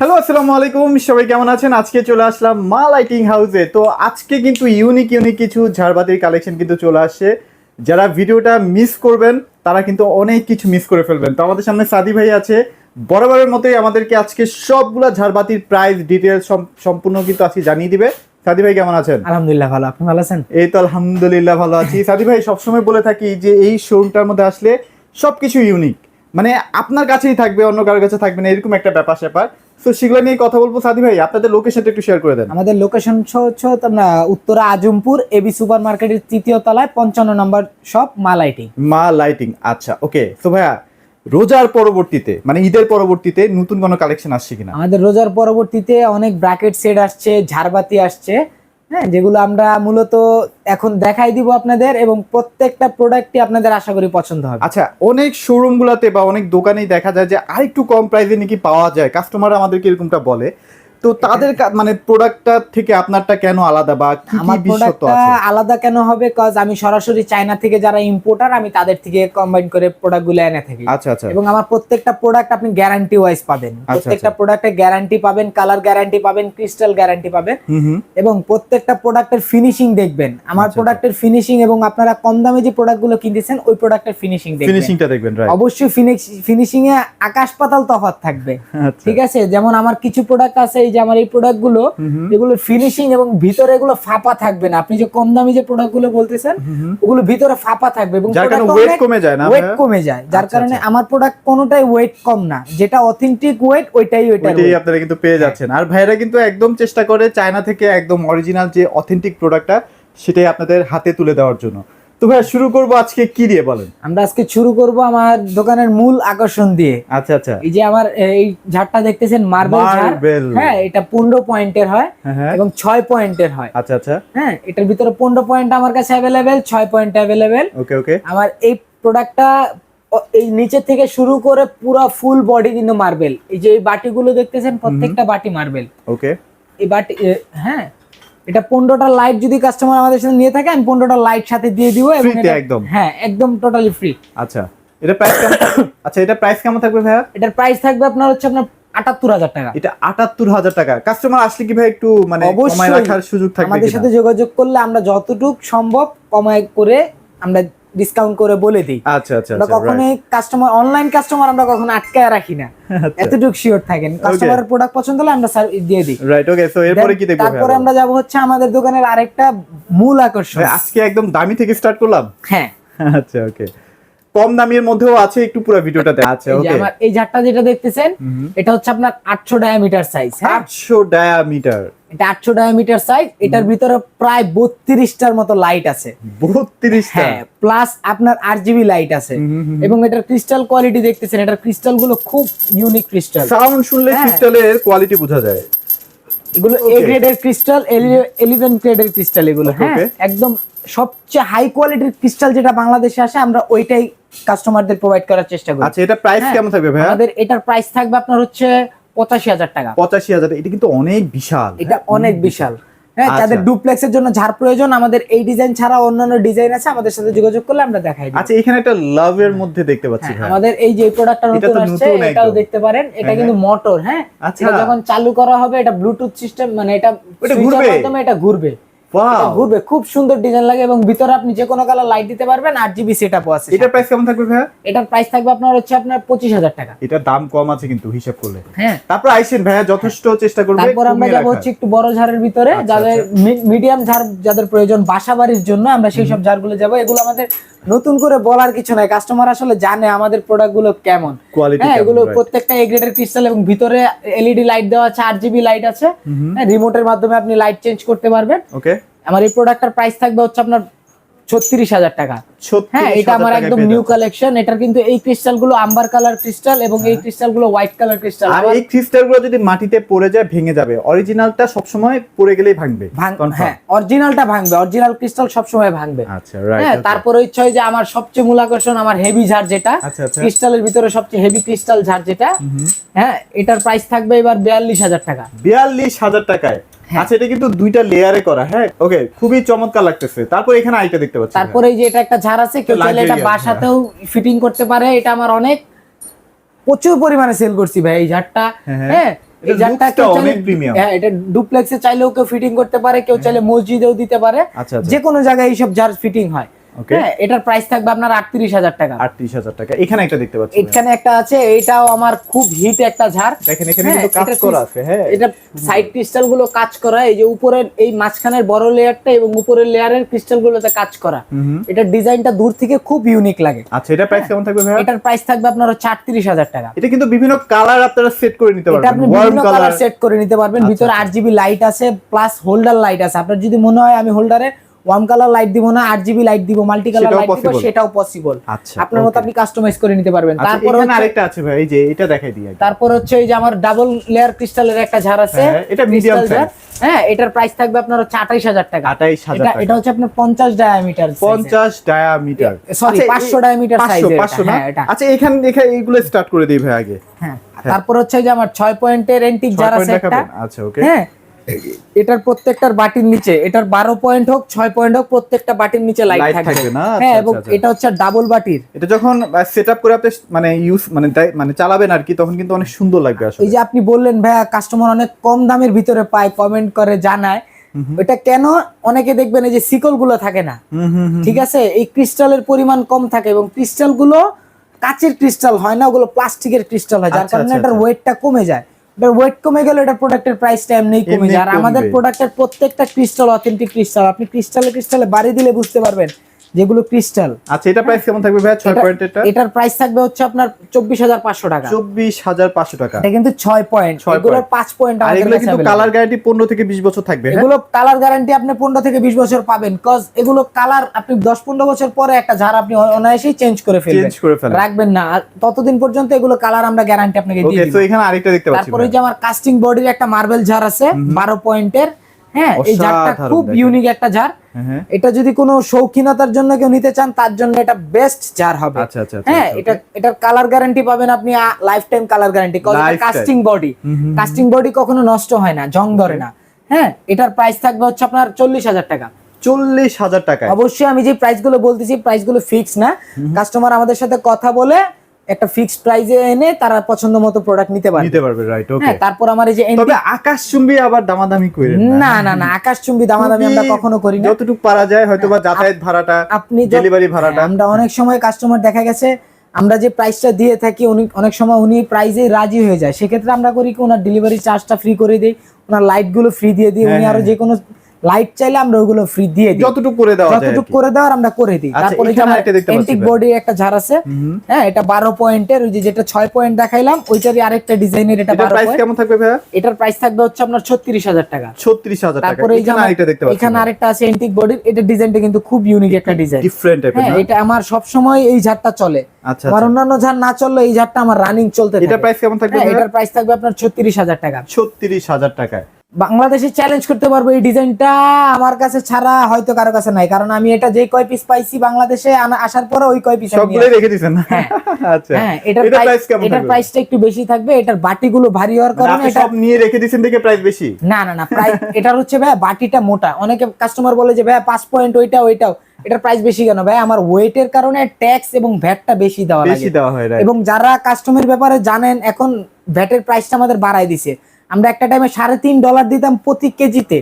Hello আসসালামু আলাইকুম সবাই কেমন আছেন? আজকে চলে আসলাম মা লাইটিং হাউসে। তো আজকে কিন্তু ইউনিক ইউনিক কিছু ঝাড়বাতির কালেকশন কিন্তু চলে আসছে। যারা ভিডিওটা মিস করবেন তারা কিন্তু অনেক কিছু মিস করে ফেলবেন। তো আমাদের সামনে সাদি ভাই আছে। বরাবরের মতোই আমাদেরকে আজকে সবগুলা ঝাড়বাতির প্রাইস ডিটেলস সম্পূর্ণ কিন্তু আজকে জানিয়ে দিবে। সাদি ভাই কেমন আছেন? আলহামদুলিল্লাহ ভালো। আপনি ভালো আছেন? এই তো আলহামদুলিল্লাহ ভালো আছি। সাদি ভাই সবসময় বলে থাকি যে এই শোরুমটার মধ্যে আসলে সবকিছু ইউনিক মানে আপনার কাছেই থাকবে অন্য কারোর কাছে থাকবে না এরকম একটা ব্যাপার স্যাপার তো সেগুলো নিয়ে কথা বলব সাদি ভাই আপনাদের লোকেশনটা একটু শেয়ার করে দেন। আমাদের লোকেশন হচ্ছে তোমরা উত্তরা আজমপুর এবি সুপার মার্কেটের তৃতীয় তলায় পঞ্চান্ন নম্বর শপ মালাইটি মা লাইটিং আচ্ছা ওকে তো ভাইয়া রোজার পরবর্তীতে মানে ঈদের পরবর্তীতে নতুন কোনো কালেকশন আসছে কিনা? আমাদের রোজার পরবর্তীতে অনেক ব্র্যাকেট সেট আসছে ঝাড়বাতি আসছে। হ্যাঁ যেগুলো আমরা মূলত এখন দেখাই দিব আপনাদের এবং প্রত্যেকটা প্রোডাক্টই আপনাদের আশা করি পছন্দ হবে। আচ্ছা অনেক শোরুমগুলোতে বা অনেক দোকানেই দেখা যায় যে আরেকটু কম প্রাইসে নাকি পাওয়া যায়। কাস্টমার আমাদেরকে এরকমটা বলে। তো তাদের মানে প্রোডাক্টটা থেকে আপনারটা কেন আলাদা বা কি কি আমার প্রোডাক্টটা আলাদা কেন হবে? কজ আমি সরাসরি চায়না থেকে যারা ইম্পোর্টার আমি তাদের থেকে কম্বাইন করে প্রোডাক্টগুলো এনে থাকি। আচ্ছা আচ্ছা। এবং আমার প্রত্যেকটা প্রোডাক্ট আপনি গ্যারান্টি ওয়াইজ পাবেন প্রত্যেকটা প্রোডাক্টে গ্যারান্টি পাবেন কালার গ্যারান্টি পাবেন ক্রিস্টাল গ্যারান্টি পাবেন। এবং প্রত্যেকটা প্রোডাক্টের ফিনিশিং দেখবেন। আমার আচ্ছা, প্রোডাক্টের ফিনিশিং এবং আপনারা কম দামে যে প্রোডাক্টগুলো কিনতেছেন ওই প্রোডাক্টের ফিনিশিং দেখবেন। ফিনিশিংটা দেখবেন রাইট অবশ্যই ফিনিশিং এ আকাশ পাতাল তফাৎ থাকবে। আচ্ছা। ঠিক আছে? যেমন আমার কিছু প্রোডাক্ট আছে এই যে আমার এই প্রোডাক্টগুলো এগুলো ফিনিশিং এবং ভিতরে এগুলো ফাঁপা থাকবে না। আপনি যে কম দামি যে প্রোডাক্টগুলো বলতেছেন ওগুলো ভিতরে ফাঁপা থাকবে এবং ওয়েট কমে যায় না ওয়েট কমে যায়। যার আচ্ছা, কারণে আচ্ছা। আমার প্রোডাক্ট কোনোটাই ওয়েট কম না। যেটা অথেন্টিক ওয়েট ওইটাই ওইটাই আপনারা কিন্তু পেয়ে যাচ্ছেন। আর ভাইরা কিন্তু একদম চেষ্টা করে চায়না থেকে একদম অরিজিনাল যে অথেন্টিক প্রোডাক্টটা সেটাই আপনাদের হাতে তুলে দেওয়ার জন্য। তো ভাইয়া শুরু করব আজকে কি দিয়ে বলেন? আমরা আজকে শুরু করব আমার দোকানের মূল আকর্ষণ দিয়ে। আচ্ছা আচ্ছা। এই যে আমার এই ঝাড়টা দেখতেছেন মার্বেল ঝাড়। হ্যাঁ এটা পনেরো পয়েন্টের হয় হ্যাঁ হ্যাঁ। এবং ছয় পয়েন্টের হয়। আচ্ছা আচ্ছা। হ্যাঁ এটার ভিতরে পনেরো পয়েন্ট আমার কাছে অ্যাভেলেবেল ছয় পয়েন্ট অ্যাভেলেবেল ওকে ওকে আমার এই প্রোডাক্টটা এই নিচে থেকে শুরু করে পুরো ফুল বডি কিন্তু মার্বেল এই যে এই বাটিগুলো দেখতেছেন প্রত্যেকটা বাটি মার্বেল ওকে এই বাটি হ্যাঁ এটা পনেরোটা লাইট যদি কাস্টমার আমাদের সাথে নিয়ে থাকে আমি পনেরোটা লাইট সাথে দিয়ে দিব এবং একদম? হ্যাঁ একদম টোটালি ফ্রি আচ্ছা এটা প্রাইস কেমন আচ্ছা এটা প্রাইস কেমন থাকবে ভাইয়া এটার প্রাইস থাকবে আপনার হচ্ছে আপনার আটাত্তর হাজার টাকা এটা আটাত্তর হাজার টাকা কাস্টমার আসলে কি ভাই একটু মানে অবশ্যই। কমায় রাখার সুযোগ থাকবে আমাদের সাথে যোগাযোগ করলে আমরা যতটুকু সম্ভব কমায় করে আমরা ডিসকাউন্ট করে বলে দিই। আচ্ছা আচ্ছা আমরা কখনোই কাস্টমার অনলাইন কাস্টমার আমরা কখনো আটকায় রাখি না। আচ্ছা। এতটুকু শিওর থাকেন। কাস্টমারের প্রোডাক্ট পছন্দ হলে আমরা সার্ভিস দিয়ে দিই। রাইট ওকে সো এরপরে কি দেখব তারপরে আমরা যাব হচ্ছে আমাদের দোকানের আরেকটা মূল আকর্ষণ। আজকে একদম দামি থেকে স্টার্ট করলাম? হ্যাঁ। আচ্ছা ওকে কম দামের মধ্যেও আছে একটু পুরো আচ্ছা এই যে ওকে আমার এই ঝাড়টা যেটা দেখতেছেন এটা হচ্ছে আপনার আটশো ডায়ামিটার সাইজ হ্যাঁ? আটশো ডায়ামিটার এটা আটশো ডায়ামিটার সাইজ এটার ভিতরে প্রায় বত্রিশটার মতো লাইট আছে। বত্রিশটা? হ্যাঁ প্লাস আপনার আর জিবি লাইট আছে এবং এটার ক্রিস্টাল কোয়ালিটি দেখতেছেন এটার ক্রিস্টালগুলো খুব ইউনিক ক্রিস্টাল সাউন্ড শুনলে হ্যাঁ। ক্রিস্টালের কোয়ালিটি বোঝা যায়। এগুলো এ. গ্রেডের ক্রিস্টাল এলিভেন গ্রেডের ক্রিস্টাল এগুলো হ্যাঁ? একদম সবচেয়ে হাই কোয়ালিটির ক্রিস্টাল যেটা বাংলাদেশে আসে আমরা ওইটাই কাস্টমারদের প্রোভাইড করার চেষ্টা করি। আচ্ছা এটা প্রাইস হ্যাঁ, কেমন থাকবে ভাই আমাদের এটার প্রাইস থাকবে আপনার হচ্ছে পঁচাশি হাজার টাকা। পঁচাশি হাজার এটা কিন্তু অনেক বিশাল। এটা অনেক বিশাল। হ্যাঁ আচ্ছা। যাদের ডুপ্লেক্সের জন্য ঝাড় প্রয়োজন আমাদের এই ডিজাইন ছাড়া অন্যান্য ডিজাইন আছে আমাদের সাথে যোগাযোগ করলে আমরা দেখাই দিই। আচ্ছা এখানে একটা লাভ এর মধ্যে দেখতে পাচ্ছি হ্যাঁ, আমাদের এই যে প্রোডাক্টটা নতুন আসছে এটাও দেখতে পারেন। এটা হ্যাঁ, কিন্তু মোটর হ্যাঁ? আচ্ছা। এটা যখন চালু করা হবে এটা ব্লুটুথ সিস্টেম মানে এটা এর ঘুরবে? এটা ঘুরবে! এটা ঘুরবে খুব সুন্দর ডিজাইন লাগে এবং ভিতরে আপনি যে কোনো কালার লাইট দিতে পারবেন জিবি সেটআপও আছে এটার প্রাইস কেমন থাকবে ভাইয়া? এটার প্রাইস থাকবে আপনার হচ্ছে আপনার পঁচিশ হাজার টাকা। এটার দাম কম আছে কিন্তু হিসাব করলে। হ্যাঁ। তারপর আইসেন ভাইয়া যথেষ্ট চেষ্টা করবে তারপর আমরা যাব হচ্ছে একটু বড় ঝাড়ের ভিতরে আচ্ছা, যাদের মিডিয়াম ঝাড় যাদের প্রয়োজন বাসাবাড়ির জন্য আমরা সেই সব ঝাড়গুলো যাব। এগুলো আমাদের নতুন করে বলার কিছু নাই। কাস্টমার আসলে জানে আমাদের প্রোডাক্টগুলো কেমন। হ্যাঁ এগুলো প্রত্যেকটা এ গ্রেডের ক্রিস্টাল এবং ভিতরে এলইডি লাইট দেওয়া আছে আট জিবি লাইট আছে। হ্যাঁ রিমোটের মাধ্যমে আপনি লাইট চেঞ্জ করতে পারবেন। ওকে আমার এই প্রোডাক্টটার প্রাইস থাকবে হচ্ছে আপনার ছত্রিশ হাজার টাকা। হ্যাঁ এটা আমার একদম নিউ কালেকশন এটার কিন্তু এই ক্রিস্টালগুলো আম্বার কালার ক্রিস্টাল এবং এই ক্রিস্টালগুলো হোয়াইট কালার ক্রিস্টাল আর এই ক্রিস্টালগুলো যদি মাটিতে পড়ে যায় ভেঙে যাবে। অরিজিনালটা সবসময় পড়ে গেলেই ভাঙবে। হ্যাঁ অরিজিনালটা ভাঙবে। অরিজিনাল ক্রিস্টাল সবসময় ভাঙবে। আচ্ছা হ্যাঁ তারপরে ইচ্ছা হয় যে আমার সবচেয়ে মূল আকর্ষণ আমার হেভি ঝাড় যেটা আচ্ছা, আচ্ছা। ক্রিস্টালের ভিতরে সবচেয়ে হেভি ক্রিস্টাল ঝাড় যেটা হ্যাঁ এটার প্রাইস থাকবে এবার বিয়াল্লিশ হাজার টাকা। বিয়াল্লিশ হাজার টাকায়। আচ্ছা এটা কিন্তু দুইটা লেয়ারে করা হ্যাঁ? ওকে খুবই চমৎকার লাগতেছে। তারপর এখানে আইটা দেখতে পাচ্ছি। তারপরে এই যে এটা একটা ঝাড় আছে কেউ চাইলে এটা বাসাতেও ফিটিং করতে পারে। এটা আমার অনেক প্রচুর পরিমাণে সেল করছি ভাই এই ঝাড়টা হ্যাঁ, হ্যাঁ। হ্যাঁ? এই ঝাড়টা অনেক হ্যাঁ এটা ডুপ্লেক্সে চাইলেও কেউ ফিটিং করতে পারে কেউ চাইলে মসজিদেও দিতে পারে। আচ্ছা আচ্ছা। যে কোনো জায়গায় এইসব ঝাড় ফিটিং হয়। হ্যাঁ এটার প্রাইস থাকবে আপনার আটত্রিশ হাজার টাকা। আটত্রিশ হাজার টাকা। এখানে একটা দেখতে পাচ্ছি এখানে একটা আছে এটাও আমার খুব হিট একটা ঝাড়। দেখেন এখানে হ্যাঁ, কিন্তু কাজ করা আছে হ্যাঁ। এটা সাইড ক্রিস্টালগুলো কাজ করা এই যে উপরের এই মাঝখানের বড় লেয়ারটা এবং উপরের লেয়ারের ক্রিস্টাল গুলোতে কাজ করা। হুম। ডিজাইনটা দূর থেকে খুব ইউনিক লাগে। আচ্ছা এটা প্রাইস কেমন থাকবে ভাইয়া? এটার প্রাইস থাকবে আপনার হচ্ছে আটত্রিশ হাজার টাকা। এটা কিন্তু বিভিন্ন কালার আপনারা সেট করে নিতে এটা পারবেন আপনি বিভিন্ন কালার সেট করে নিতে পারবেন আচ্ছা, ভিতরে আট জিবি লাইট আছে প্লাস হোল্ডার লাইট আছে। আপনার যদি মনে হয় আমি হোল্ডারে ওয়ার্ম কালার লাইট দিব না আট জিবি লাইট দিব মাল্টি কালার লাইট দিব সেটাও পসিবল আচ্ছা আপনার মতো আপনি কাস্টমাইজ করে নিতে পারবেন। আচ্ছা তারপর এখানে আরেকটা আছে ভাই এই যে এটা দেখাই দিই তারপর হচ্ছে এই যে আমার ডাবল লেয়ার ক্রিস্টালের একটা ঝাড় আছে। হ্যাঁ, এটা ঝাড়। size। হ্যাঁ এটার প্রাইস থাকবে আপনার হচ্ছে আঠাইশ হাজার টাকা। আঠাইশ হাজার এটা টাকা। এটা হচ্ছে আপনার পঞ্চাশ ডায়ামিটার পঞ্চাশ ডায়ামিটার সরি 500 ডায়ামিটার পাঁচশো এটা, না? হ্যাঁ, আচ্ছা এখান এখানে এইগুলো স্টার্ট করে দিই ভাই আগে। হ্যাঁ তারপর হচ্ছে এই যে আমার ছয় পয়েন্টের এন্টিক ঝাড় আছে একটা। আচ্ছা ওকে হ্যাঁ এটার প্রত্যেকটার বাটির নিচে এটার বারো পয়েন্ট হোক ছয় পয়েন্ট হোক প্রত্যেকটা বাটির নিচে লাইট থাকবে। না? হ্যাঁ আচ্ছা, এবং আচ্ছা, এটা হচ্ছে ডাবল বাটির। এটা যখন সেট আপ করে আপনি মানে ইউজ মানে মানে চালাবেন আর কি তখন কিন্তু অনেক সুন্দর লাগবে আসলে। এই যে আপনি বললেন ভাইয়া কাস্টমার অনেক কম দামের ভিতরে পায় কমেন্ট করে জানায়। এটা কেন? অনেকে দেখবেন এই যে সিকলগুলো থাকে না। ঠিক আছে? এই ক্রিস্টালের পরিমাণ কম থাকে এবং ক্রিস্টালগুলো কাচের ক্রিস্টাল হয় না ওগুলো প্লাস্টিকের ক্রিস্টাল হয় যার আচ্ছা, কারণে আচ্ছা, এটার আচ্ছা। ওয়েটটা কমে যায়। এটার ওয়েট কমে গেলে এটা প্রোডাক্টের প্রাইসটা এমনি কমে যায়। আর আমাদের প্রোডাক্টের প্রত্যেকটা ক্রিস্টাল অথেন্টিক ক্রিস্টাল আপনি ক্রিস্টালে ক্রিস্টালে বাড়ি দিলে বুঝতে পারবেন। যেগুলো ক্রিস্টাল। আচ্ছা এটা প্রাইস কেমন থাকবে ভাই? ছয় পয়েন্টেরটা এটার প্রাইস থাকবে হচ্ছে আপনার চব্বিশ হাজার পাঁচশো টাকা। চব্বিশ হাজার পাঁচশো টাকা। এটা কিন্তু ছয় পয়েন্ট ছয় এগুলোর point। পাঁচ পয়েন্ট আর আমাদের এগুলো কিন্তু কালার গ্যারান্টি পনেরো থেকে বিশ বছর থাকবে হ্যাঁ? এগুলো কালার গ্যারান্টি আপনি পনেরো থেকে বিশ বছর পাবেন কজ এগুলো কালার আপনি দশ পনেরো বছর পরে একটা ঝাড় আপনি অনায়াসেই চেঞ্জ করে ফেলবেন। চেঞ্জ করে ফেলেন। রাখবেন না। আর ততদিন পর্যন্ত এগুলো কালার আমরা গ্যারান্টি আপনাকে ওকে দিয়ে দিব। তো এখানে আরেকটা দেখতে পাচ্ছি তারপরে যে আমার কাস্টিং বডির একটা মার্বেল ঝাড় আছে বারো পয়েন্টের হ্যাঁ এই অসাধারণ খুব ইউনিক একটা ঝাড় হ্যাঁ, হ্যাঁ। এটা যদি কোনো শৌখিনতার জন্য কেউ নিতে চান তার জন্য এটা বেস্ট ঝাড় হবে। আচ্ছা আচ্ছা আচ্ছা, হ্যাঁ আচ্ছা, এটা কালার গ্যারান্টি পাবেন আপনি life time colour guarantee. Casting body casting body কখনো নষ্ট হয় না জং ধরে না। হ্যাঁ এটার প্রাইস থাকবে হচ্ছে আপনার চল্লিশ হাজার টাকা। চল্লিশ হাজার টাকায়। অবশ্যই আমি যে প্রাইসগুলো বলতেছি প্রাইসগুলো ফিক্স না। কাস্টমার আমাদের সাথে কথা বলে একটা ফিক্সড প্রাইসে এনে তারা পছন্দ মতো প্রোডাক্ট নিতে পারবে। নিতে পারবে রাইট ওকে হ্যাঁ তারপর আমার এই যে তবে আকাশ চুম্বি আবার দামাদামি না না না আকাশ চুম্বি দামাদামি আমরা কখনো করি না। যতটুকু পারা যায় হয়তো বা যাতায়াত ভাড়াটা আপনি ডেলিভারি ভাড়াটা। হ্যাঁ, আমরা অনেক সময় কাস্টমার দেখা গেছে আমরা যে প্রাইসটা দিয়ে থাকি উনি অনেক সময় উনি প্রাইজে রাজি হয়ে যায়। সেক্ষেত্রে আমরা করি কি ওনার ডেলিভারি চার্জটা ফ্রি করে দিই ওনার লাইটগুলো ফ্রি দিয়ে দিই উনি হ্যাঁ, আরও হ্যাঁ। যে কোনো লাইট চাইলে আমরা ওগুলো ফ্রি দিয়ে দিই। যতটুকু করে দেওয়া যতটুকু করে দেওয়ার আমরা করে দিই। আচ্ছা, তারপরে এন্টিক বডি একটা ঝাড় আছে। হ্যাঁ এটা বারো পয়েন্টের ওই যে যেটা ছয় পয়েন্ট দেখাইলাম ওইটারই আরেকটা ডিজাইনের এটা এটার বারো প্রাইস কেমন থাকবে ভাইয়া? এটার প্রাইস থাকবে হচ্ছে আপনার ছত্রিশ হাজার টাকা। ছত্রিশ হাজার টাকা। তারপরে এখানে আরেকটা দেখতে পাচ্ছি এখানে আরেকটা আছে এন্টিক বডির এটা ডিজাইনটা কিন্তু খুব ইউনিক একটা ডিজাইন ডিফারেন্ট টাইপের হ্যাঁ এটা আমার সব সময় এই ঝাড়টা চলে। আচ্ছা আমার আচ্ছা। অন্যান্য ঝাড় না চললে এই ঝাড়টা আমার রানিং চলতে এটা প্রাইস কেমন থাকবে হ্যাঁ, এটার প্রাইস থাকবে আপনার ছত্রিশ হাজার টাকা। ছত্রিশ হাজার টাকায়। বাংলাদেশে চ্যালেঞ্জ করতে পারব এই ডিজাইনটা আমার কাছে ছাড়া হয়তো কারও কাছে নাই। কারণ আমি এটা যে কয় পিস পাইছি বাংলাদেশে আসার পরে ওই কয় পিস সবগুলোই রেখে দিছেন। না হ্যাঁ। আচ্ছা। হ্যাঁ এটার এটা প্রাইস এটার প্রাইসটা একটু বেশি থাকবে এটার বাটিগুলো ভারী হওয়ার মানে কারণে এটা সব নিয়ে রেখে দিছেন দেখে প্রাইস বেশি? না না না প্রাইস এটার হচ্ছে ভাই বাটিটা মোটা। অনেকে কাস্টমার বলে যে ভাই পাঁচ পয়েন্ট ওইটা ওইটাও। এটার প্রাইস বেশি কেন? ভাই আমার ওয়েটের কারণে ট্যাক্স এবং ভ্যাটটা বেশি দেওয়া বেশি লাগে। দেওয়া হয় এবং যারা কাস্টমের ব্যাপারে জানেন এখন ভ্যাটের প্রাইসটা আমাদের বাড়ায় দিছে। আমরা একটা টাইমে সাড়ে তিন ডলার দিতাম প্রতি কেজিতে।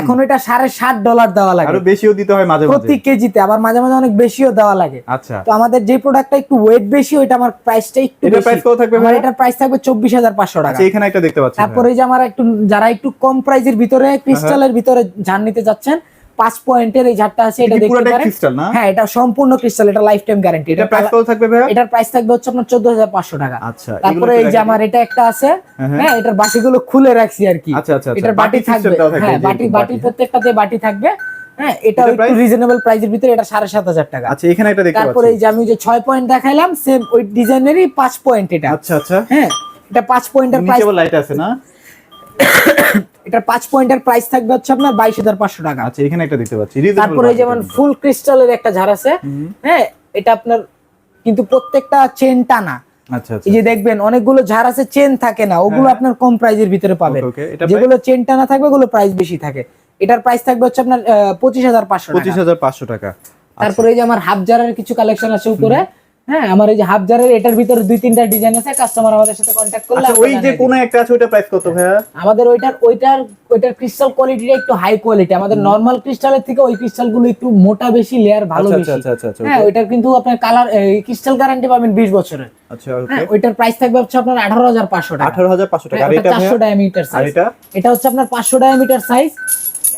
এখন এটা সাড়ে সাত ডলার দেওয়া লাগে। বেশিও দিতে হয় মাঝে মাঝে। প্রতি কেজিতে আবার মাঝে মাঝে অনেক বেশিও দেওয়া লাগে। আচ্ছা। তো আমাদের যে প্রোডাক্টটা একটু ওয়েট বেশি ওইটা আমার প্রাইসটা একটু এটা প্রাইস কত থাকবে আমার এটা প্রাইস থাকবে চব্বিশ হাজার পাঁচশো টাকা। আচ্ছা এখানে একটা দেখতে পাচ্ছি। তারপরে এই যে আমার একটু যারা একটু কম প্রাইজের ভিতরে ক্রিস্টালের ভিতরে ঝান নিতে যাচ্ছেন পাঁচ পয়েন্টের এই ঝাড়টা আছে এটা দেখতে পারেন। হ্যাঁ এটা সম্পূর্ণ ক্রিস্টাল এটা লাইফ টাইম গ্যারান্টি এটা প্রাইস কত থাকবে ভাইয়া? এটার প্রাইস থাকবে হচ্ছে আপনার চোদ্দ হাজার পাঁচশো টাকা। আচ্ছা তারপরে এই যে আমার এটা একটা আছে হ্যাঁ, হ্যাঁ। হ্যাঁ এটার বাটিগুলো খুলে রাখছি আর কি। আচ্ছা, আচ্ছা, আচ্ছা। এটার বাটি থাকবে। হ্যাঁ বাটি বাটি। প্রত্যেকটাতে বাটি থাকবে। হ্যাঁ এটা একটু রিজনেবল প্রাইসের ভিতরে এটা সাড়ে সাত হাজার টাকা। আচ্ছা এখানে দেখতে তারপরে এই যে আমি যে ছয় পয়েন্ট দেখাইলাম সেম ওই ডিজাইনেরই পাঁচ পয়েন্ট এটা। আচ্ছা আচ্ছা। হ্যাঁ এটা পাঁচ পয়েন্টের প্রাইস লাইট আছে না? এটার পাঁচ পয়েন্টের প্রাইস থাকবে হচ্ছে আপনার বাইশ হাজার পাঁচশো টাকা। আচ্ছা এখানে একটা দেখতে পাচ্ছি তারপরে যেমন ফুল ক্রিস্টালের একটা ঝাড় আছে হ্যাঁ এটা আপনার কিন্তু প্রত্যেকটা চেন টানা। আচ্ছা আচ্ছা। এই যে দেখবেন অনেকগুলো ঝাড় আছে চেন থাকে না ওগুলো হ্যাঁ। আপনার কম প্রাইজের ভিতরে পাবেন. এটা যেগুলো চেন টানা থাকবে ওগুলো প্রাইস বেশি থাকে। এটার প্রাইস থাকবে হচ্ছে আপনার পঁচিশ হাজার পাঁচশো পঁচিশ হাজার পাঁচশো টাকা। আচ্ছা। তারপরে এই যে আমার হাফ জারের কিছু কালেকশন আছে উপরে হ্যাঁ আমার এই যে হাফ জারের এটার ভিতরে দুই তিনটা ডিজাইন আছে কাস্টমার আমাদের সাথে কন্ট্যাক্ট করলে আচ্ছা ওই যে কোনো একটা আছে ওটা প্রাইস কত ভাইয়া? আমাদের ওইটার ওইটার ওইটার ক্রিস্টাল কোয়ালিটিটা একটু হাই কোয়ালিটি আমাদের নর্মাল ক্রিস্টালের থেকে ওই ক্রিস্টালগুলো একটু মোটা বেশি লেয়ার ভালো আচ্ছা, বেশি। আচ্ছা, আচ্ছা, আচ্ছা, হ্যাঁ ওইটার কিন্তু আপনার কালার ক্রিস্টাল গ্যারান্টি পাবেন 20 বছরের। আচ্ছা হ্যাঁ ওইটার প্রাইস থাকবে হচ্ছে আপনার 18500 টাকা। আঠারো হাজার পাঁচশো টাকা। হ্যাঁ, আর ওটা এটা 400 ডায়ামিটার আর সাইজ এটা? এটা হচ্ছে আপনার 500 ডায়ামিটার সাইজ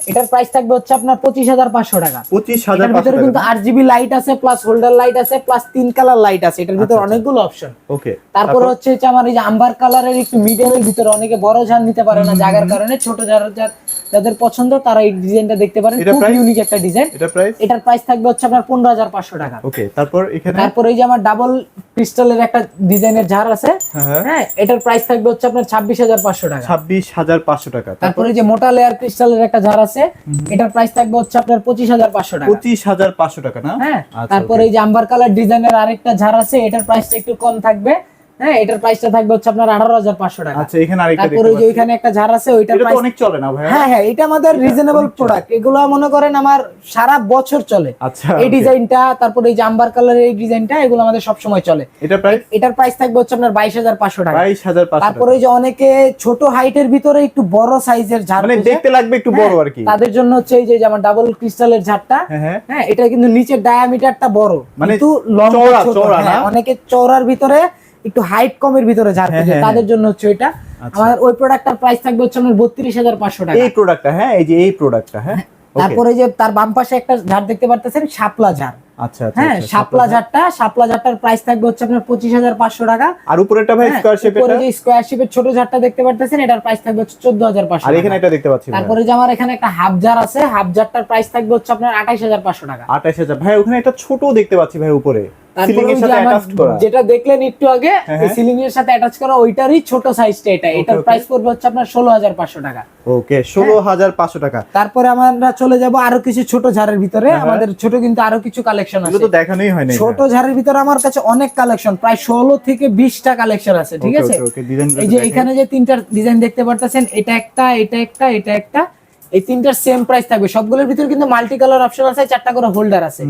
এটার প্রাইস থাকবে হচ্ছে আপনার 25500 টাকা। পঁচিশ হাজার ভিতরে কিন্তু টাকা আরজিবি লাইট আছে প্লাস হোল্ডার লাইট আছে প্লাস তিন কালার লাইট আছে। এটার ভিতরে আচ্ছা, অনেকগুলো অপশন ওকে তারপরে হচ্ছে আমার এই যে আম্বার কালারের একটু মিডিয়ামের ভিতরে অনেকে বড় ঝাড় নিতে পারে না জায়গার কারণে ছোট ঝাড় যা- যাদের পছন্দ তারা এই ডিজাইনটা দেখতে পারেন। খুব ইউনিক একটা ডিজাইন এটা প্রাইস এটার প্রাইস থাকবে হচ্ছে আপনার পনেরো হাজার পাঁচশো টাকা। ওকে তারপর এখানে? তারপরে এই যে আমার ডাবল ক্রিস্টালের একটা ডিজাইনের ঝাড় আছে। হ্যাঁ, হ্যাঁ। হ্যাঁ এটার প্রাইস থাকবে হচ্ছে আপনার ছাব্বিশ হাজার পাঁচশো টাকা। ছাব্বিশ হাজার পাঁচশো টাকা। তারপরে? এই যে মোটা লেয়ার ক্রিস্টালের একটা ঝাড় আছে এটার প্রাইস থাকবে হচ্ছে আপনার পঁচিশ হাজার পাঁচশো টাকা। পঁচিশ হাজার পাঁচশো টাকা না? হ্যাঁ আচ্ছা, তারপরে এই যে আম্বার কালার ডিজাইনের আরেকটা ঝাড় আছে এটার প্রাইসটা একটু কম থাকবে। হ্যাঁ এটার প্রাইসটা থাকবে হচ্ছে আপনার আঠারো হাজার পাঁচশো টাকা। আচ্ছা এখানে আরেকটা তারপরে ওই যে ওইখানে একটা ঝাড় আছে ওইটার প্রাইস অনেক চলে না ভাইয়া? হ্যাঁ হ্যাঁ এটা আমাদের রিজনেবল প্রোডাক্ট এগুলো মনে করেন আমার সারা বছর চলে। আচ্ছা এই. ডিজাইনটা তারপরে এই যে আম্বার কালারের এই ডিজাইনটা এগুলো আমাদের সব সময় চলে। এটা প্রাইস এটার প্রাইস থাকবে হচ্ছে আপনার বাইশ হাজার পাঁচশো টাকা। তারপরে ওই যে অনেকে ছোট হাইটের ভিতরে একটু বড় সাইজের ঝাড় মানে দেখতে লাগবে একটু বড় আর কি। হ্যাঁ, তাদের জন্য হচ্ছে এই যে যেমন ডাবল ক্রিস্টালের ঝাড়টা হ্যাঁ হ্যাঁ। হ্যাঁ এটা কিন্তু নিচের ডায়ামিটারটা বড়। মানে কিন্তু লম্বা চওড়া, ছোট, হ্যাঁ? অনেকে চওড়ার ভিতরে একটু হাইট কমের ভিতরে ঝাড় হ্যাঁ, হ্যাঁ, তাদের জন্য হচ্ছে ওইটা আচ্ছা। আমাদের ওই প্রোডাক্টটার প্রাইস থাকবে হচ্ছে আপনার বত্রিশ হাজার পাঁচশো টাকা। এই প্রোডাক্টটা হ্যাঁ এই যে এই প্রোডাক্টটা হ্যাঁ। তারপরে যে তার বাম পাশে একটা ঝাড় দেখতে পারতেছেন শাপলা ঝাড়। আচ্ছা আচ্ছা হ্যাঁ আচ্ছা, শাপলা ঝাড়টা শাপলা ঝাড়টার প্রাইস থাকবে হচ্ছে আপনার পঁচিশ হাজার পাঁচশো টাকা। আর উপরেরটা ভাই হ্যাঁ, স্কয়ার শেপ উপরে এটা যে স্কোয়ার শেপের ছোট ঝাড়টা দেখতে পারতেছেন এটার প্রাইস থাকবে হচ্ছে চোদ্দ হাজার পাঁচশো আর এখানে এটা দেখতে পাচ্ছি তারপরে যে আমার এখানে একটা হাফ জার আছে হাফ জারটার প্রাইস থাকবে হচ্ছে আপনার আঠাইশ হাজার পাঁচশো টাকা। আঠাশ হাজার ভাই ওখানে একটা ছোট দেখতে পাচ্ছি ভাই উপরে। সিলিং এর সাথে আমার করা। যেটা দেখলেন একটু আগে হ্যাঁ, হ্যাঁ। সিলিং এর সাথে অ্যাটাচ করা ওইটারই ছোট সাইজটা এটা। এটার প্রাইস পড়বে হচ্ছে আপনার ষোলো হাজার পাঁচশো টাকা। ওকে ষোলো হাজার পাঁচশো টাকা। তারপরে আমরা চলে যাব আরও কিছু ছোট ঝাড়ের ভিতরে। হ্যাঁ, হ্যাঁ। আমাদের ছোট কিন্তু আরও কিছু কালেকশন আছে তো দেখানোই হয় না ছোট ঝাড়ের ভিতরে আমার কাছে অনেক কালেকশন প্রায় ষোলো থেকে বিশটা কালেকশন আছে ঠিক আছে? এই যে এখানে যে তিনটা ডিজাইন দেখতে পারতেছেন এটা একটা এটা একটা এটা একটা। এই তিনটার সেম প্রাইস থাকবে। সবগুলোর ভিতরে কিন্তু মাল্টি কালার অপশন আছে চারটা করে হোল্ডার আছে।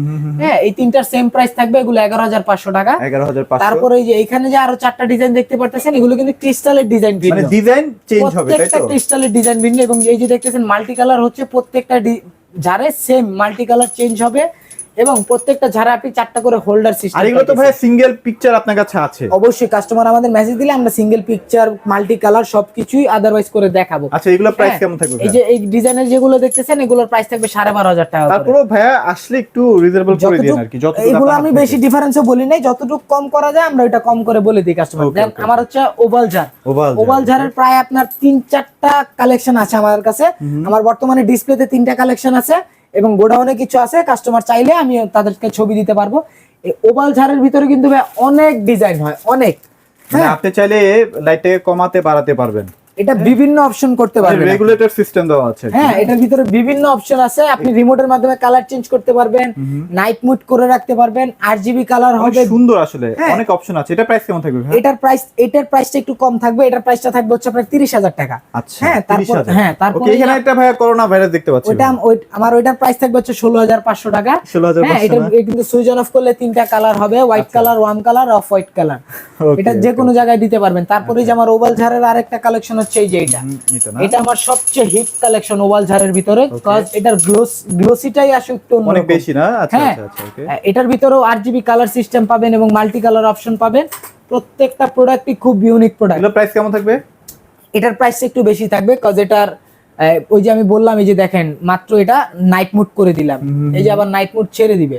হ্যাঁ এই তিনটার সেম প্রাইস থাকবে এগুলো এগারো হাজার পাঁচশো টাকা। এগারো হাজার পাঁচশো। তারপরে এই যে এখানে যে আরও চারটা ডিজাইন দেখতে পারতেছেন এগুলো কিন্তু ক্রিস্টালের ডিজাইন ভিন্ন। মানে ডিজাইন চেঞ্জ হবে তাই প্রত্যেকটা ক্রিস্টালের ডিজাইন ভিন্ন এবং এই যে দেখতেছেন মাল্টি কালার হচ্ছে প্রত্যেকটা যারে সেম মাল্টি কালার চেঞ্জ হবে এবং প্রত্যেকটা ঝাড়ে আপনি চারটা করে হোল্ডার সিস্টেম আর এগুলো তো ভাই সিঙ্গেল পিকচার আপনার কাছে আছে। অবশ্যই কাস্টমার আমাদের মেসেজ দিলে আমরা সিঙ্গেল পিকচার মাল্টি কালার সবকিছুই আদারওয়াইজ করে দেখাবো। আচ্ছা এগুলো প্রাইস হ্যাঁ, কেমন থাকবে এই যে এই ডিজাইনের যেগুলো দেখতেছেন এগুলোর প্রাইস থাকবে সাড়ে বারো হাজার টাকা করে। তারপরে ভাইয়া আসলে একটু রিজনেবল করে দিন আর কি যতটুকু এগুলো আমি বেশি। ডিফারেন্সও বলি নাই যতটুকু কম করা যায় আমরা ওইটা কম করে বলে দিই কাস্টমার okay, আমার হচ্ছে ওভাল জার ওভাল ঝাড়ের প্রায় আপনার তিন চারটা কালেকশন আছে আমার কাছে। আমার বর্তমানে ডিসপ্লেতে তিনটা কালেকশন আছে। এবং গোডাউনে কিছু আছে কাস্টমার চাইলে আমি তাদেরকে ছবি দিতে পারব। এই ওভাল ঝাড়ের ভিতরে কিন্তু অনেক ডিজাইন হয় অনেক। মানে হ্যাঁ। আপনি চাইলে লাইটটাকে কমাতে বাড়াতে পারবেন। এটা বিভিন্ন অপশন করতে পারবেন। রেগুলেটর সিস্টেম দেওয়া আছে হ্যাঁ এটার ভিতরে বিভিন্ন অপশন আছে। আপনি রিমোটের মাধ্যমে কালার চেঞ্জ করতে পারবেন নাইট মুড করে রাখতে পারবেন আরজিবি কালার হবে। সুন্দর আসলে হ্যাঁ। অনেক অপশন আছে। এটা প্রাইস কেমন থাকবে ভাই? এটার প্রাইস এটার প্রাইসটা একটু কম থাকবে। এটার প্রাইসটা থাকবে হচ্ছে আপনার তিরিশ হাজার টাকা। আচ্ছা হ্যাঁ, তারপর- হ্যাঁ, তারপরে এখানে একটা ভাইয়া করোনা ভাইরাস দেখতে পাচ্ছি ওই- আমার ওইটার প্রাইস থাকবে হচ্ছে ষোলো হাজার পাঁচশো টাকা। 16,500 হ্যাঁ এটা কিন্তু সুইচ অন অফ করলে তিনটা কালার হবে white colour warm colour off white colour এটা যে কোনো জায়গায় দিতে পারবেন। তারপরে যে আমার ওভাল ঝাড়ের আরেকটা কালেকশন হচ্ছে এই যে এটা। এটা আমার সবচেয়ে হিট কালেকশন ওভাল ঝাড়ের ভিতরে কজ এটার গ্লোস গ্লোসিটাই আসে একটু অনেক বেশি না? আচ্ছা হ্যাঁ। আচ্ছা আচ্ছা ওকে হ্যাঁ, এটার ভিতরেও আট জিবি কালার সিস্টেম পাবেন এবং মাল্টি কালার অপশন পাবেন। প্রত্যেকটা প্রোডাক্টই খুব ইউনিক প্রোডাক্ট এগুলো প্রাইস কেমন থাকবে? এটার প্রাইস একটু বেশি থাকবে কজ এটার ওই যে আমি বললাম এই যে দেখেন মাত্র এটা নাইট মুড করে দিলাম। এই যে আবার নাইট মুড ছেড়ে দিবে।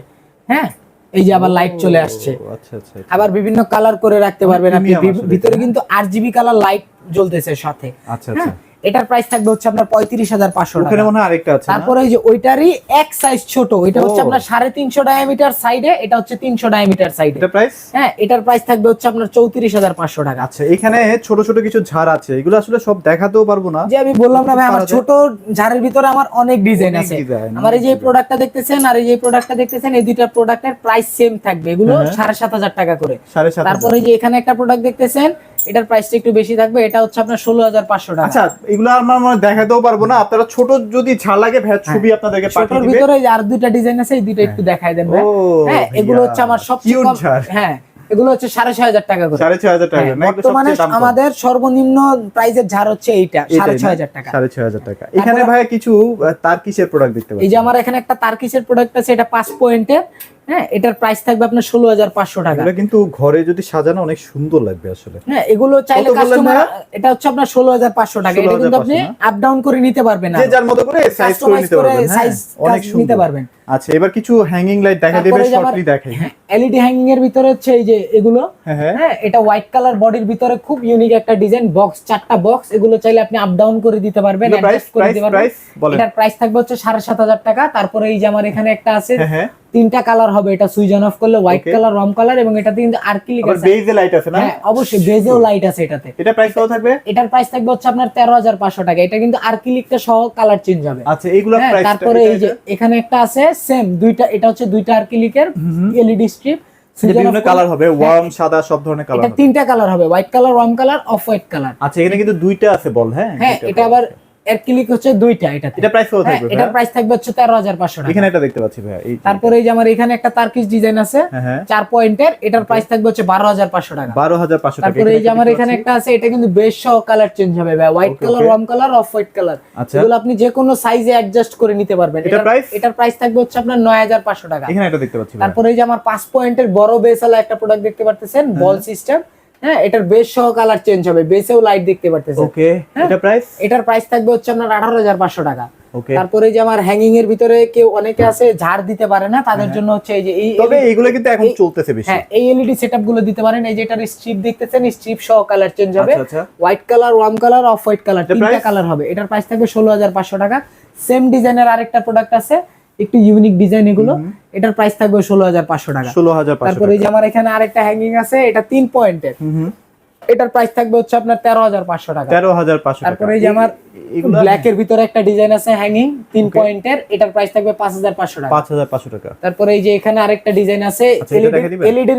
হ্যাঁ? এই যে আবার লাইট চলে আসছে। আচ্ছা আচ্ছা আচ্ছা। আবার বিভিন্ন কালার করে রাখতে পারবেন আপনি। ভিতরে কিন্তু আট জিবি কালার লাইট জ্বলতেছে সাথে। আচ্ছা আচ্ছা। হ্যাঁ? এটার প্রাইস থাকবে হচ্ছে আপনার পঁয়ত্রিশ হাজার পাঁচশো ওখানে মনে হয় আরেকটা আছে তারপরে এই যে ওইটারই এক সাইজ ছোট এটা হচ্ছে আপনার সাড়ে তিনশো ডায়ামিটার সাইডে এটা হচ্ছে তিনশো ডায়ামিটার সাইডে প্রাইস হ্যাঁ এটার প্রাইস থাকবে হচ্ছে আপনার চৌত্রিশ হাজার পাঁচশো টাকা। আচ্ছা এখানে ছোট ছোট কিছু ঝাড় আছে এগুলো আসলে সব দেখাতেও পারব না। যে আমি বললাম না ভাই আমার ছোট ঝাড়ের ভিতরে আমার অনেক ডিজাইন আছে। আমার এই যে প্রোডাক্টটা দেখতেছেন আর এই যে প্রোডাক্টটা দেখতেছেন এই দুইটা প্রোডাক্টের প্রাইস সেম থাকবে। এগুলো হ্যাঁ। সাড়ে সাত হাজার টাকা করে। তারপরে যে এখানে একটা প্রোডাক্ট দেখতেছেন এটার প্রাইসটা একটু বেশি থাকবে এটা হচ্ছে আপনার ষোলো হাজার পাঁচশো টাকা। আচ্ছা এগুলো আমরা মনে দেখাতেও পারব না। আপনারা ছোট যদি ঝাল লাগে ভাই ছবি আপনাদেরকে পাঠিয়ে দিবে। ভিতরে আর দুইটা ডিজাইন আছে এই দুইটা একটু দেখাই দেন হ্যাঁ এগুলো হচ্ছে আমার সবচেয়ে কম হ্যাঁ এগুলো হচ্ছে সাড়ে ছয় হাজার টাকা করে। সাড়ে ছয় হাজার টাকা হ্যাঁ, না এগুলো বর্তমানে। আমাদের সর্বনিম্ন প্রাইজের ঝাড় হচ্ছে এইটা সাড়ে ছয় হাজার টাকা। সাড়ে ছয় হাজার টাকা। এখানে ভাই কিছু আহ, তার কিসের প্রোডাক্ট দেখতে পাচ্ছি এই যে আমার এখানে একটা তারকিসের প্রোডাক্ট আছে এটা পাঁচ পয়েন্টের হ্যাঁ এটার প্রাইস থাকবে আপনার ষোলো হাজার পাঁচশো টাকা। কিন্তু ঘরে যদি সাজানো অনেক সুন্দর লাগবে আসলে। হ্যাঁ এগুলো চাইলে কাস্টমার এটা হচ্ছে আপনার ষোলো হাজার পাঁচশো টাকা। এটা কিন্তু আপনি আপ ডাউন করে নিতে পারবেন না যার মতো করে সাইজ করে নিতে পারবেন হ্যাঁ অনেক নিতে পারবেন। আচ্ছা এবার কিছু হ্যাঙ্গিং লাইট দেখা দেবে শর্টলি দেখাই। এলইডি হ্যাঙ্গিং এর ভিতরে হচ্ছে এই যে এগুলো হ্যাঁ হ্যাঁ। হ্যাঁ এটা হোয়াইট কালার বডির ভিতরে খুব ইউনিক একটা ডিজাইন বক্স চারটা বক্স এগুলো চাইলে আপনি আপ ডাউন করে দিতে পারবেন অ্যাডজাস্ট করে দিতে পারবেন। এটার প্রাইস থাকবে হচ্ছে সাড়ে সাত হাজার টাকা তারপরে এই যে আমার এখানে একটা আছে হ্যাঁ তিনটা কালার হবে এটা সুইচ অন অফ করলে হোয়াইট কালার রম কালার এবং এটাতে কিন্তু আর্কিলিক আছে বেজে লাইট আছে না? হ্যাঁ অবশ্যই বেজেও লাইট আছে এটাতে। এটা প্রাইস কত থাকবে? এটার প্রাইস থাকবে হচ্ছে আপনার তেরো হাজার পাঁচশো টাকা এটা কিন্তু আর্কিলিকটা সহ কালার চেঞ্জ হবে। আচ্ছা এইগুলো হ্যাঁ, প্রাইস তারপরে এই যে এখানে একটা আছে সেম দুইটা এটা হচ্ছে দুইটা আর্কিলিকের এলইডি স্ট্রিপ বিভিন্ন কালার হবে ওয়ার্ম সাদা সব ধরনের কালার এটা তিনটা কালার হবে white colour warm colour off white colour আচ্ছা এখানে কিন্তু দুইটা আছে বল হ্যাঁ? হ্যাঁ এটা বল। আবার অ্যাক্রিলিক হচ্ছে দুইটা এটাতে। এটা প্রাইস কত হ্যাঁ, থাকবে ভাইয়া? প্রাইস থাকবে হচ্ছে তেরো হাজার পাঁচশো টাকা। এখানে এটা দেখতে পাচ্ছি ভাইয়া এই তারপরে এই যে আমার এখানে একটা তার্কিশ ডিজাইন আছে হ্যাঁ হ্যাঁ। চার পয়েন্টের এটার প্রাইস থাকবে হচ্ছে বারো হাজার পাঁচশো টাকা। বারো হাজার পাঁচশো টাকা তারপরে এই যে আমার এখানে একটা আছে এটা কিন্তু বেশ সহ কালার চেঞ্জ হবে ভাই white colour. Warm colour off white colour. এগুলো আপনি যে কোনো সাইজে অ্যাডজাস্ট করে নিতে পারবেন। এটার এটার- price? এটার প্রাইস থাকবে হচ্ছে আপনার নয় হাজার পাঁচশো টাকা। এখানে এটা দেখতে পাচ্ছি তারপরে এই যে আমার পাঁচ পয়েন্টের বড় বেসালা একটা প্রোডাক্ট দেখতে পারতেছেন বল সিস্টেম হ্যাঁ এটার বেস সহ কালার চেঞ্জ হবে। বেসেও লাইট দেখতে পারতেছেন। ওকে হ্যাঁ। এটা প্রাইস এটার প্রাইস থাকবে হচ্ছে আপনার আঠারো হাজার পাঁচশো টাকা। ওকে তারপরে যে আমার হ্যাঙ্গিং এর ভিতরে কেউ অনেকে আছে ঝাড় দিতে পারে না তাদের জন্য হচ্ছে এই যে এই তবে এইগুলো কিন্তু এখন চলতেছে বেশি। হ্যাঁ এই এলইডি সেটআপগুলো দিতে পারেন। এই যে এটার স্ট্রিপ দেখতেছেন স্ট্রিপ সহ কালার চেঞ্জ হবে। আচ্ছা, আচ্ছা। White colour warm colour off white colour তিনটা কালার হবে। এটার প্রাইস থাকবে ষোলো হাজার পাঁচশো টাকা। সেম ডিজাইনের আরেকটা প্রোডাক্ট আছে। একটু ইউনিক ডিজাইন এগুলো এটার প্রাইস থাকবে ষোলো হাজার পাঁচশো টাকা। ষোলো হাজার তারপরে এই যে আমার এখানে আরেকটা হ্যাঙ্গিং আছে এটা তিন পয়েন্টের এটার প্রাইস থাকবে হচ্ছে আপনার তেরো হাজার পাঁচশো টাকা। তেরো হাজার পাঁচশো তারপরে এই যে আমার ব্ল্যাক এর ভিতরে একটা ডিজাইন আছে হ্যাঙ্গিং তিন পয়েন্টের এটার প্রাইস থাকবে পাঁচ হাজার পাঁচশো টাকা। পাঁচ হাজার পাঁচশো টাকা। তারপরে এই যে এখানে আরেকটা ডিজাইন আছে আচ্ছা,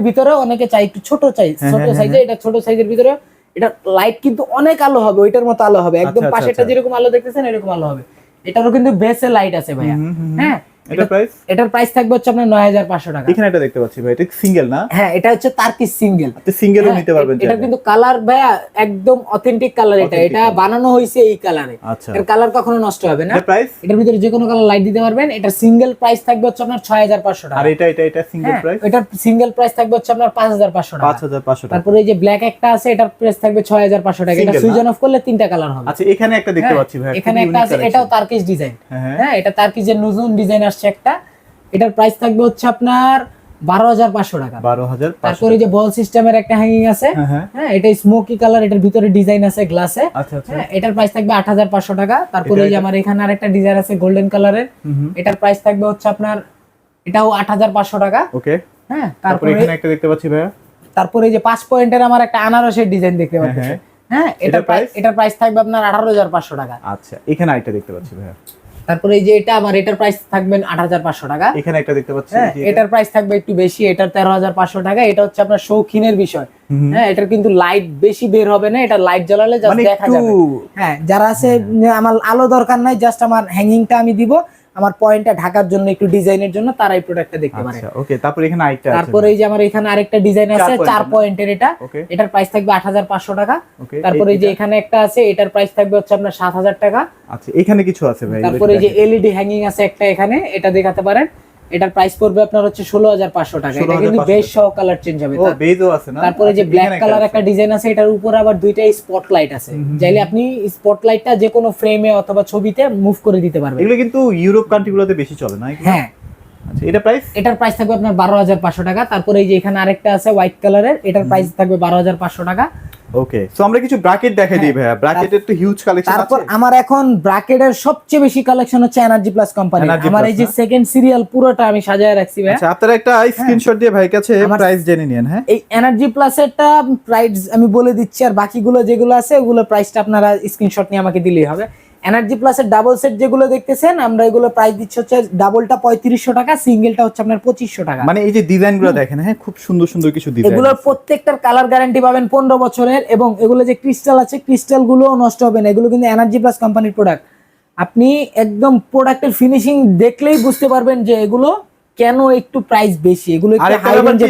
ভিতরে অনেকে চাই একটু ছোট চাই হ্যাঁ, ছোট হ্যাঁ, সাইজে এটা ছোট সাইজের ভিতরে এটা লাইট কিন্তু অনেক আলো হবে ওইটার মতো আলো হবে একদম আচ্ছা, পাশেরটা আচ্ছা। যেরকম আলো দেখতেছেন এরকম আলো হবে। এটারও কিন্তু বেসে লাইট আছে ভাইয়া। হ্যাঁ এটা প্রাইস এটার প্রাইস থাকবে হচ্ছে আপনার নয় হাজার পাঁচশো টাকা। এখানে এটা দেখতে পাচ্ছি ভাই এটা সিঙ্গেল না? হ্যাঁ এটা হচ্ছে তার্কিস সিঙ্গেল আপনি সিঙ্গেলও নিতে পারবেন এটা কিন্তু কালার ভাইয়া একদম অথেন্টিক কালার এটা। এটা বানানো হয়েছে এই কালারে এর কালার কখনো নষ্ট হবে না। প্রাইস এটার ভিতরে যে কোনো কালার লাইট দিতে পারবেন। এটা সিঙ্গেল প্রাইস থাকবে হচ্ছে আপনার ছয় হাজার পাঁচশো টাকা। আর এটা এটা এটা সিঙ্গেল প্রাইস এটার সিঙ্গেল প্রাইস থাকবে হচ্ছে আপনার পাঁচ হাজার পাঁচশো টাকা। পাঁচ হাজার পাঁচশো টাকা। তারপরে এই যে ব্ল্যাক একটা আছে এটার প্রাইস থাকবে ছয় হাজার পাঁচশো টাকা। এটা সুইচ অন অফ করলে তিনটা কালার হবে। আচ্ছা এখানে একটা দেখতে হ্যাঁ, পাচ্ছি ভাই এখানে একটা আছে। এটাও তার্কিশ ডিজাইন হ্যাঁ, হ্যাঁ। হ্যাঁ এটা তার্কিশের নতুন ডিজাইন আসছে একটা। এটার প্রাইস থাকবে হচ্ছে আপনার বারো হাজার পাঁচশো টাকা। বারো হাজার তারপরে যে বল সিস্টেমের একটা হ্যাঙ্গিং আছে। হ্যাঁ হ্যাঁ। হ্যাঁ এটা স্মোকি কালার এটার ভিতরে ডিজাইন আছে গ্লাসে আচ্ছা আচ্ছা। হ্যাঁ এটার প্রাইস থাকবে আট হাজার পাঁচশো টাকা। তারপরে যে আমার এখানে আরেকটা ডিজাইন আছে গোল্ডেন কালারের। এটার প্রাইস থাকবে হচ্ছে আপনার এটাও আট হাজার পাঁচশো টাকা। ওকে। হ্যাঁ তারপরে এখানে একটা দেখতে পাচ্ছি ভাইয়া। তারপরে এই যে পাঁচ পয়েন্টের আমার একটা আনারসের ডিজাইন দেখতে পাচ্ছেন হ্যাঁ। এটার এটার প্রাইস এটার প্রাইস থাকবে আপনার আঠারো হাজার পাঁচশো টাকা। আচ্ছা এখানে আরেকটা দেখতে পাচ্ছি ভাইয়া। তারপরে এই যে এটা আমার এটার প্রাইস থাকবেন আট হাজার পাঁচশো টাকা। এখানে একটা দেখতে পাচ্ছি হ্যাঁ এটার প্রাইস থাকবে একটু বেশি এটার তেরো হাজার পাঁচশো টাকা এটা হচ্ছে আপনার শৌখিনের বিষয়। হ্যাঁ এটার কিন্তু লাইট বেশি বের হবে না এটা লাইট জ্বালালে জাস্ট মানে দেখা যাবে। হ্যাঁ যারা আছে আমার আলো দরকার নাই জাস্ট আমার হ্যাঙ্গিংটা আমি দিব। আমার পয়েন্টটা ঢাকার জন্য একটু ডিজাইনের জন্য তারাই এই প্রোডাক্টটা দেখতে পারে। আচ্ছা ওকে তারপর এখানে আরেকটা আছে। তারপর এই যে আমার এখানে আরেকটা ডিজাইন আছে point চার পয়েন্টের এটা। এটার প্রাইস থাকবে আট হাজার পাঁচশো টাকা। তারপর এই যে এখানে একটা আছে এটার প্রাইস থাকবে হচ্ছে আপনার সাত হাজার টাকা। আচ্ছা এখানে কিছু আছে ভাই তারপর এই যে এলইডি হ্যাঙ্গিং আছে একটা এখানে এটা দেখাতে পারেন। এটার প্রাইস পড়বে আপনার হচ্ছে ষোলো হাজার পাঁচশো টাকা। এটা কিন্তু বেশ সহ কালার চেঞ্জ হবে। ও বেজও আছে না? তারপরে যে আচ্ছা, ব্ল্যাক কালার একটা ডিজাইন আছে। এটার উপরে আবার দুইটা স্পটলাইট আছে। যাইলে আপনি স্পটলাইটটা যে কোনো ফ্রেমে অথবা ছবিতে মুভ করে দিতে পারবেন। এগুলো কিন্তু ইউরোপ কান্ট্রিগুলোতে বেশি চলে না? হ্যাঁ আচ্ছা এটা প্রাইস এটার প্রাইস থাকবে আপনার বারো হাজার পাঁচশো টাকা। তারপরে এই যে এখানে আরেকটা আছে হোয়াইট কালারের এটার প্রাইস থাকবে বারো হাজার পাঁচশো টাকা। ওকে সো আমরা কিছু ব্র্যাকেট দেখাই দিই ভাইয়া। ব্র্যাকেটের তো হিউজ কালেকশন হ্যাঁ। তারপর আমার এখন ব্রাকেটের সবচেয়ে বেশি কালেকশন হচ্ছে এনার্জি প্লাস কোম্পানি আমার এই যে সেকেন্ড সিরিয়াল পুরোটা আমি সাজায় রাখছি ভাই আচ্ছা আপনারা একটা স্ক্রিনশট দিয়ে ভাই কাছে হ্যাঁ। প্রাইস জেনে নিন হ্যাঁ? এই এনার্জি প্লাসেরটা প্রাইস আমি বলে দিচ্ছি আর বাকিগুলো যেগুলো আছে ওগুলো প্রাইসটা আপনারা স্ক্রিনশট নিয়ে আমাকে দিলেই হবে। এনার্জি প্লাসের ডাবল সেট যেগুলো দেখতেছেন আমরা এগুলো প্রাইস দিচ্ছি হচ্ছে ডাবলটা পঁয়ত্রিশশো টাকা সিঙ্গেলটা হচ্ছে আপনার পঁচিশশো টাকা। মানে এই যে ডিজাইনগুলো দেখেন হ্যাঁ খুব সুন্দর সুন্দর কিছু ডিজাইন এগুলোর প্রত্যেকটার কালার গ্যারান্টি পাবেন পনেরো বছরের এবং এগুলো যে ক্রিস্টাল আছে ক্রিস্টালগুলো নষ্ট হবে না। এগুলো কিন্তু এনার্জি প্লাস কোম্পানির প্রোডাক্ট আপনি একদম প্রোডাক্টের ফিনিশিং দেখলেই বুঝতে পারবেন যে এগুলো কেন একটু প্রাইস বেশি এগুলো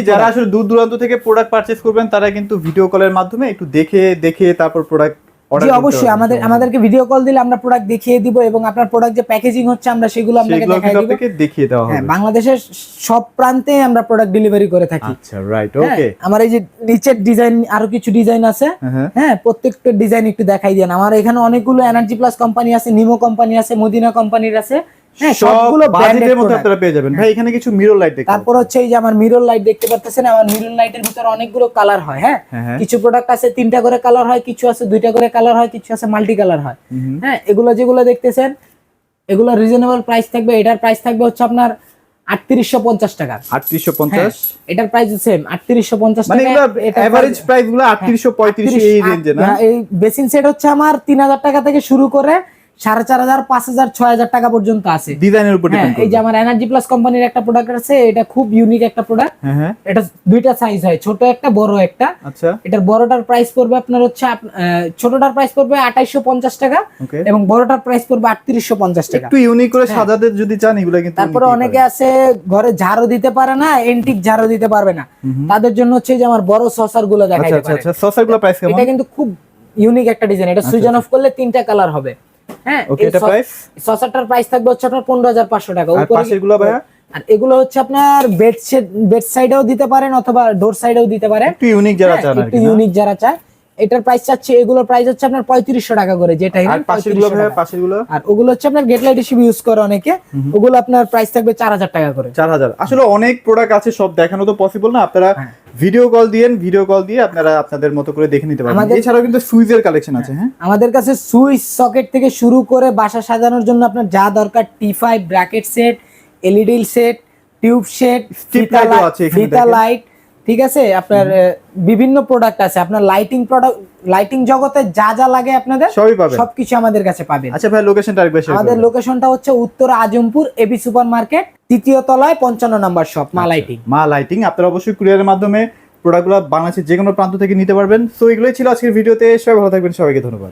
যারা আসলে দূর দূরান্ত থেকে প্রোডাক্ট পারচেজ করবেন তারা কিন্তু ভিডিও কলের মাধ্যমে একটু দেখে দেখে তারপর প্রোডাক্ট জি অবশ্যই আমাদের আমাদেরকে ভিডিও কল দিলে আমরা প্রোডাক্ট দেখিয়ে দিব এবং আপনার প্রোডাক্ট যে প্যাকেজিং হচ্ছে আমরা সেগুলো আপনাকে দেখাই দিব। আপনাকে দেখিয়ে দেওয়া হ্যাঁ বাংলাদেশের সব প্রান্তে আমরা প্রোডাক্ট ডেলিভারি করে থাকি। আচ্ছা রাইট হ্যাঁ, ওকে আমার এই যে নিচের ডিজাইন আরও কিছু ডিজাইন আছে। হ্যাঁ হ্যাঁ প্রত্যেকটা ডিজাইন একটু দেখাই দেন। আমার এখানে অনেকগুলো এনার্জি প্লাস কোম্পানি আছে নিমো কোম্পানি আছে মদিনা কোম্পানির আছে। হ্যাঁ সব সবগুলো ব্র্যান্ডেড মধ্যে আপনারা পেয়ে যাবেন। ভাই এখানে কিছু মিরর লাইট দেখতে তারপর হচ্ছে এই যে আমার মিরর লাইট দেখতে পাচ্ছেন আমার মিরর লাইটের ভিতরে অনেকগুলো কালার হয় হ্যাঁ? হ্যাঁ, হ্যাঁ। কিছু প্রোডাক্ট আছে তিনটা করে কালার হয় কিছু আছে দুইটা করে কালার হয় কিছু আছে মাল্টি কালার হয়। হ্যাঁ এগুলো যেগুলো দেখতেছেন এগুলো রিজনেবল প্রাইস থাকবে। এটার প্রাইস থাকবে হচ্ছে আপনার আটত্রিশশো পঞ্চাশ টাকা। আটত্রিশশো পঞ্চাশ? এটার প্রাইস সেম আটত্রিশশো পঞ্চাশ মানে এভারেজ প্রাইসগুলো আটত্রিশশো পঁয়ত্রিশ এই রেঞ্জে না? এই বেসিন সেট হচ্ছে আমার তিন হাজার টাকা থেকে শুরু করে সাড়ে চার হাজার পাঁচ হাজার ছয় হাজার টাকা পর্যন্ত আছে। ডিজাইনের উপর হ্যাঁ এই যে আমার এনার্জি প্লাস কোম্পানির একটা প্রোডাক্ট আছে এটা খুব ইউনিক একটা প্রোডাক্ট হ্যাঁ হ্যাঁ। এটা দুইটা সাইজ হয় ছোট একটা বড় একটা। আচ্ছা। এটার বড়টার প্রাইস পড়বে আপনার হচ্ছে ছোটটার প্রাইস পড়বে আঠাইশো পঞ্চাশ টাকা এবং বড়টার প্রাইস পড়বে আটত্রিশশো পঞ্চাশ টাকা। একটু ইউনিক করে সাজাতে যদি চান এগুলো কিন্তু তারপরে অনেকে আছে ঘরে ঝাড়ু দিতে পারে না এন্টিক ঝাড়ু দিতে পারবে না। তাদের জন্য হচ্ছে যে আমার বড় সসারগুলো আচ্ছা দেখাইতে আচ্ছা আচ্ছা সসারগুলো প্রাইস কেমন? এটা কিন্তু খুব ইউনিক একটা ডিজাইন এটা সুইচ অন অফ করলে তিনটা কালার হবে। হ্যাঁ ওকে এটা প্রাইস সসারটার প্রাইস থাকবে হচ্ছে আপনার পনেরো হাজার পাঁচশো টাকা। আর উপরে- ভাইয়া? আর এগুলো হচ্ছে আপনার বেড বেড সাইডেও দিতে পারেন অথবা ডোর সাইডেও দিতে পারেন। একটু ইউনিক যারা হ্যাঁ, চান একটু ইউনিক যারা চায়। এটার প্রাইস চাচ্ছে এগুলোর প্রাইস হচ্ছে আপনার পঁয়ত্রিশশো টাকা করে যেটা আর ওগুলো হচ্ছে আপনার গেট লাইট হিসেবে ইউজ করে অনেকে ওগুলো আপনার প্রাইস থাকবে চার হাজার টাকা করে। চার হাজার। আসলে অনেক প্রোডাক্ট আছে সব দেখানো তো পসিবল না আপনারা হ্যাঁ। ভিডিও কল দিয়েন ভিডিও কল দিয়ে আপনারা আপনাদের মতো করে দেখে নিতে পারবেন। আমাদের- এছাড়াও কিন্তু সুইজের কালেকশন আছে হ্যাঁ? আমাদের কাছে সুইচ সকেট থেকে শুরু করে বাসা সাজানোর জন্য আপনার যা দরকার T five bracket set LED set tube set ফিতা লাইট ঠিক আছে? আপনার বিভিন্ন প্রোডাক্ট আছে। আপনার লাইটিং প্রোডাক্ট লাইটিং জগতে যা যা লাগে আপনাদের সবই পাবেন। সবকিছু আমাদের কাছে পাবেন। আচ্ছা ভাই লোকেশনটা আরেকবার শেয়ার আমাদের লোকেশনটা হচ্ছে উত্তর আজমপুর এবি সুপার মার্কেট তৃতীয় তলায় পঞ্চান্ন নম্বর shop Maa lighting Maa lighting আপনারা অবশ্যই কুরিয়ারের মাধ্যমে প্রোডাক্টগুলো বাংলাদেশের যে কোনো প্রান্ত থেকে নিতে পারবেন। সো এগুলোই ছিল আজকের ভিডিওতে সবাই ভালো থাকবেন। সবাইকে ধন্যবাদ।